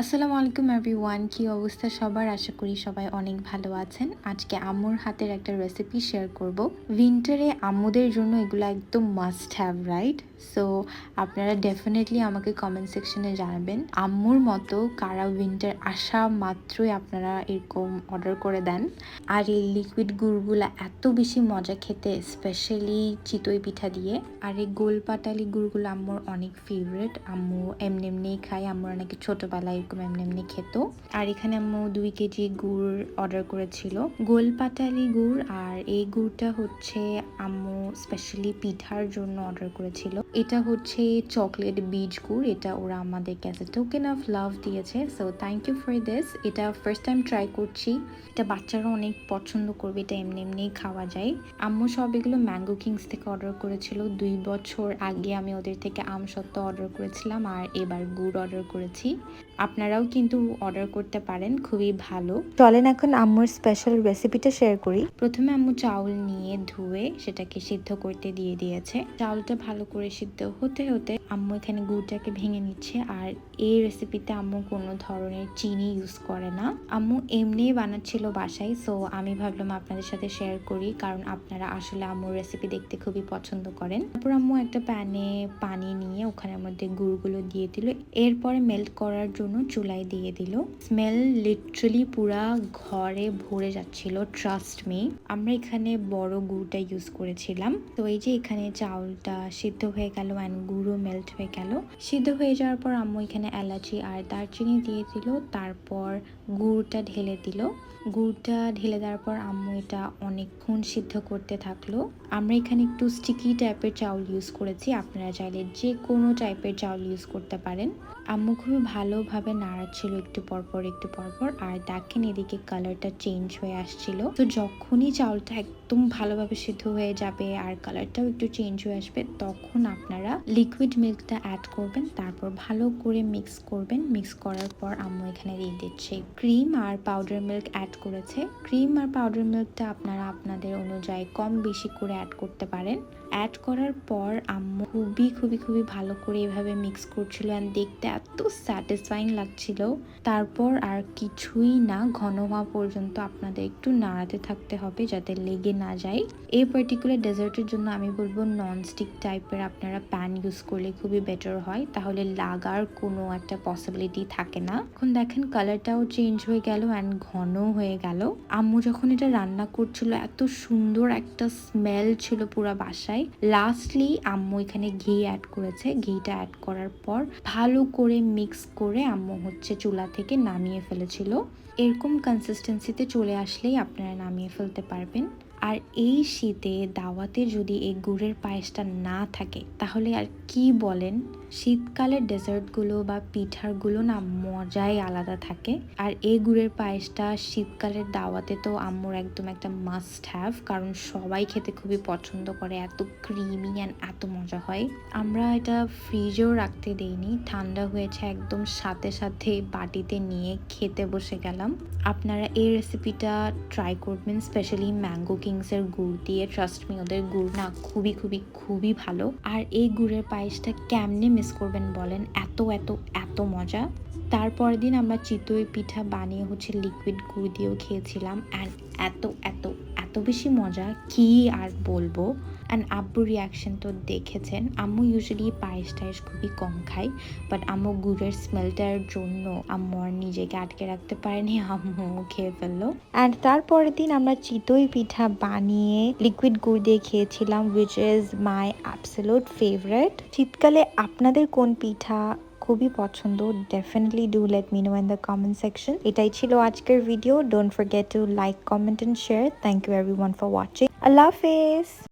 আসসালামু আলাইকুম এভরিওয়ান কি অবস্থা সবার? আশা করি সবাই অনেক ভালো আছেন। আজকে আম্মুর হাতের একটা রেসিপি শেয়ার করব। উইন্টারে আম্মুদের জন্য এগুলো একদম মাস্ট হ্যাভ রাইট সো আপনারা ডেফিনেটলি আমাকে কমেন্ট সেকশনে জানাবেন। আম্মুর মতো কারা উইন্টার আসা মাত্রই আপনারা এরকম অর্ডার করে দেন। আর এই লিকুইড গুড়গুলো এত বেশি মজা খেতে স্পেশালি চিতই পিঠা দিয়ে। আর এই গোল পাটালি গুড়গুলো আম্মুর অনেক ফেভারেট আম্মু এমনি এমনি খাই আম্মুর নাকি ছোটবেলায় এরকম এমনি এমনি খেত। আর এখানে আম্মু দুই কেজি গুড় অর্ডার করেছিল। গোল পাটালি গুড়, আর এই গুড়টা হচ্ছে আম্মু স্পেশালি পিঠার জন্য অর্ডার করেছিল। এটা হচ্ছে চকলেট বীজ গুড়, এটা ওরা আমাদেরকে অ্যাজ টোকেন অফ লাভ দিয়েছে। So thank you for this এটা ফার্স্ট টাইম ট্রাই করছি। এটা বাচ্চারা অনেক পছন্দ করবে, এটা এমনি এমনি খাওয়া যায়। আম্মু সব এগুলো ম্যাঙ্গো কিংস থেকে অর্ডার করেছিল। দুই বছর আগে আমি ওদের থেকে আম সত্ত্ব অর্ডার করেছিলাম, আর এবার গুড় অর্ডার করেছি। আপনারাও কিন্তু অর্ডার করতে পারেন খুবই ভালো। চলেন এখন আম্মুর স্পেশাল রেসিপিটা শেয়ার করি। প্রথমে আম্মু চাউল নিয়ে ধুয়ে সেটাকে সিদ্ধ করতে দিয়ে দিয়েছে। চাউলটা ভালো করে সিদ্ধ হতে হতে আম্মু এখানে গুড়টাকে ভেঙে নিচ্ছে আর এই রেসিপিতে আম্মু কোনো ধরনের চিনি ইউজ করে না। আম্মু এমনিই বানাচ্ছিল বাসায় সো আমি ভাবলাম আপনাদের সাথে শেয়ার করি কারণ আপনারা আসলে আম্মুর রেসিপি দেখতে খুবই পছন্দ করেন। তারপর আম্মু একটা প্যানে পানি নিয়ে ওখানের মধ্যে গুড়গুলো দিয়ে দিল। এরপরে মেল্ট করার জন্য চুলায় দিয়ে দিল। স্মেল লিটারালি পুরা ঘরে ভরে যাচ্ছিল ট্রাস্ট মি আমরা এখানে বড় গুড়টা ইউজ করেছিলাম। তো এই যে এখানে চাউলটা সিদ্ধ হয়ে গেল অ্যান্ড গুঁড়ো মেল্ট হয়ে গেল। সিদ্ধ হয়ে যাওয়ার পর আম্মু এখানে এলাচি আর দারচিনি দিয়ে দিল, তারপর গুড়টা ঢেলে দিল। গুড়টা ঢেলে দেওয়ার পর আম্মু এটা অনেকক্ষণ সিদ্ধ করতে থাকল। আমরা এখানে একটু স্টিকি টাইপের চাউল ইউজ করেছি, আপনারা চাইলে যে কোনো টাইপের চাউল ইউজ করতে পারেন। আম্মু খুবই ভালোভাবে নাড়াচ্ছিল একটু পরপর একটু পরপর, আর দেখেন এদিকে কালারটা চেঞ্জ হয়ে আসছিল। তো যখনই চাউলটা একদম ভালোভাবে সিদ্ধ হয়ে যাবে আর কালারটাও একটু চেঞ্জ হয়ে আসবে, তখন আপনারা লিকুইড মিল্কটা অ্যাড করবেন, তারপর ভালো করে মিক্স করবেন। মিক্স করার পর আম্মু এখানে দিয়ে দিচ্ছে ক্রিম আর পাউডার মিল্ক অ্যাড করেছে। ক্রিম আর পাউডার মিল্কটা আপনারা আপনাদের অনুযায়ী কম বেশি করে অ্যাড করতে পারেন। অ্যাড করার পর আম্মু খুবই খুবই খুবই ভালো করে এভাবে মিক্স করছিল অ্যান্ড দেখতে এত স্যাটিসফাইং লাগছিল। তারপর আর কিছুই না, ঘন হওয়া পর্যন্ত আপনাদের একটু নাড়াতে থাকতে হবে যাতে লেগে না যায়। এই পার্টিকুলার ডেজার্টের জন্য আমি বলব ননস্টিক টাইপের আপনারা প্যান ইউজ করলে খুবই বেটার হয়। তাহলে লাগার কোনো একটা পসিবিলিটি থাকে না। এখন দেখেন কালারটাও চেঞ্জ হয়ে গেল অ্যান্ড ঘন হয়ে গেল। আম্মু যখন এটা রান্না করছিল, এত সুন্দর একটা স্মেল ছিল পুরো বাসায়। লাস্টলি আম্মু এখানে ঘি অ্যাড করেছে। ঘিটা অ্যাড করার পর ভালো করে মিক্স করে আম্মু হচ্ছে চুলা থেকে নামিয়ে ফেলেছিল। এরকম কনসিস্টেন্সিতে চলে আসলেই আপনারা নামিয়ে ফেলতে পারবেন। আর এই শীতে দাওয়াতে যদি এই গুড়ের পায়েসটা না থাকে, তাহলে আর কি বলেন? শীতকালের ডেজার্টগুলো বা পিঠারগুলো না মজাই আলাদা থাকে। আর এই গুড়ের পায়েসটা শীতকালের দাওয়াতে তো আম্মুর একদম একটা মাস্ট হ্যাভ কারণ সবাই খেতে খুবই পছন্দ করে, এত ক্রিমি অ্যান্ড এত মজা হয়। আমরা এটা ফ্রিজেও রাখতে দেইনি, ঠান্ডা হয়েছে একদম সাথে সাথে বাটিতে নিয়ে খেতে বসে গেলাম। আপনারা এই রেসিপিটা ট্রাই করবেন স্পেশালি ম্যাঙ্গো কিংসের গুড় দিয়ে ট্রাস্ট মি ওদের গুড় না খুবই খুবই খুবই ভালো। আর এই গুড়ের পায়েসটা কেমনে মিস করবেন বলেন, এত এত এত মজা। তারপর দিন আমরা চিতই পিঠা বানিয়ে হচ্ছে লিকুইড গুড় দিয়েও খেয়েছিলাম অ্যান্ড এত এত এত বেশি মজা কি আর বলব? অ্যান্ড আব্বুর রিয়াকশন তো দেখেছেন। আম্মু ইউজুয়ালি পায়েস টায়েস খুবই কম খায় বাট আম্মু গুড়ের স্মেলটার জন্য আম্মু আর নিজেকে আটকে রাখতে পারেনি, আম্মু খেয়ে ফেলল। অ্যান্ড তারপরের দিন আমরা চিতই পিঠা বানিয়ে লিকুইড গুড় দিয়ে খেয়েছিলাম which is my absolute favourite শীতকালে আপনাদের কোন পিঠা খুবই পছন্দ definitely do let me know in the comment section এটাই ছিল আজকের video don't forget to like comment and share thank you everyone for watching আল্লাহ হাফেজ!